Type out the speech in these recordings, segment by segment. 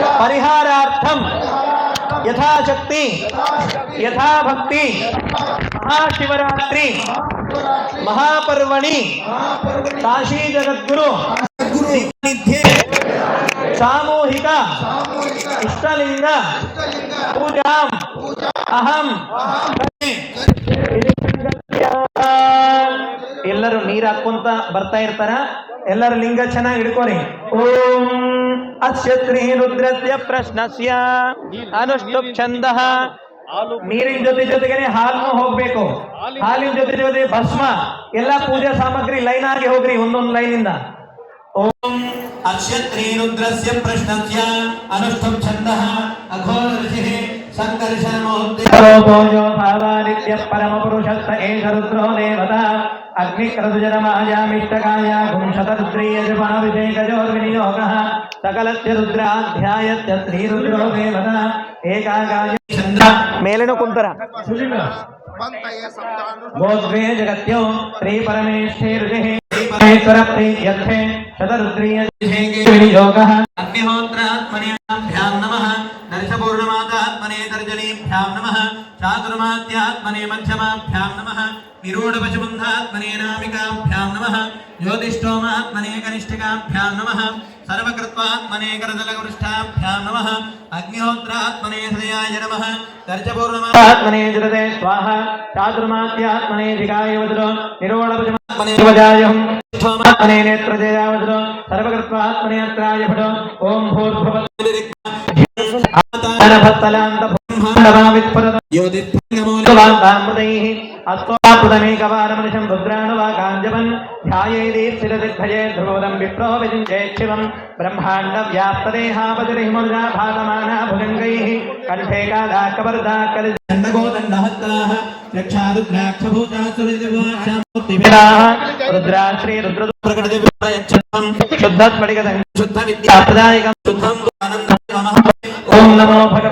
ಪರಿಹಾರಾರ್ಥಂ. ಯಥಾಶಕ್ತಿ. ಯಥಾಭಕ್ತಿ. ಮಹಾಶಿವರಾತ್ರಿ. ಮಹಾಪರ್ವಣಿ. ಕಾಶಿ ಜಗದ್ಗುರು ಸಾಮೂಹಿಕ. ಇಷ್ಟಲಿಂಗ. ಪೂಜಾ. ಅಹಂ. ಎಲ್ಲರೂ ನೀರು ಹಾಕೊಂತ ಬರ್ತಾ ಇರ್ತಾರ. ಎಲ್ಲರೂ ಲಿಂಗ ಚೆನ್ನಾಗಿ ಹಿಡ್ಕೋರಿ ಓಂ. ಅಸ್ಯ ರುದ್ರಸ್ಯ ಪ್ರಶ್ನಸ್ಯ. ಅನುಷ್ಠುಪ್ ಛಂದ ನೀರಿನ ಜೊತೆ ಜೊತೆಗೆ ಹಾಲು ಹೋಗ್ಬೇಕು. ಹಾಲಿನ ಜೊತೆ ಜೊತೆ ಭಸ್ಮ. ಎಲ್ಲಾ ಪೂಜಾ ಸಾಮಗ್ರಿ ಲೈನ್ ಆಗಿ ಹೋಗ್ರಿ ಒಂದೊಂದು ಲೈನ್ ಇಂದ. ಓಂ ಅಸ್ಯ ಶ್ರೀ ರುದ್ರಸ್ಯ ಪ್ರಶ್ನಸ್ಯ. ಅನುಷ್ಠುಪ್ ಛಂದ ಅಘೋರ ಋಷಿ ಪರಮ ಪುರುಷ ಏಷ ರುದ್ರೋ ದೇವತಾ. अग्निक्रतुजनमायामिष्टकायाघुंशतरुद्रीयजपाभिषेकजोर्विनियोगः सकलस्य गोद्वे जगत्यो श्रीपरमेष्ठे ऋषिः। श्रीपरमेश्वरप्रीत्यर्थे अग्निहोत्रात्मनेभ्यां नमः। दर्शपूर्णमातात्मने तर्जनीभ्यां नमः। చాతుర్మాత్యాత్మనే మధ్యమాభ్యాం నమ. నిరూఢపశుబంధాత్మనే నామికాభ్యాం నమ. జ్యోతిష్టోమాత్మనే కనిష్ఠికాభ్యాం నమ. సర్వకృత్వాత్మనే కరదలగృష్టాభ్యాం నమ. అగ్నిహోత్రాత్మనే హృదయాయ నమ. దర్శపూర్ణమాత్మనే జరదే స్వాహ. చాతుర్మాత్యాత్మనే ధిగాయవతులో నిరూఢపశుమాత్మనేవజాయం నే నేత్రజయావతులో సర్వకృత్వాత్మనే అత్రాయ అత్రాయపటో ఓం భూర్భవ అస్తోపుదనేకవారమనిషం రుద్రాణువాకాంజవన్ ధ్యాయేది స్థిరదిగ్భజే ధ్రువోదం విప్రో విజించేక్షివం బ్రహ్మాండ వ్యాప్తదేహాపతిరిహిమృజా భాతమానా భుజంగైః కంఠే కాదాకవర్ధా కలి దండగోదండహత్తాః రుద్రాశ్రీ రుద్ర ప్రకటదివ్యం శుద్ధ స్ఫటికం శుద్ధ విద్యాప్రదాయకం శుద్ధం. ఓం నమో భగవతి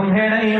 ಕೊಂಹೆಣೆಯ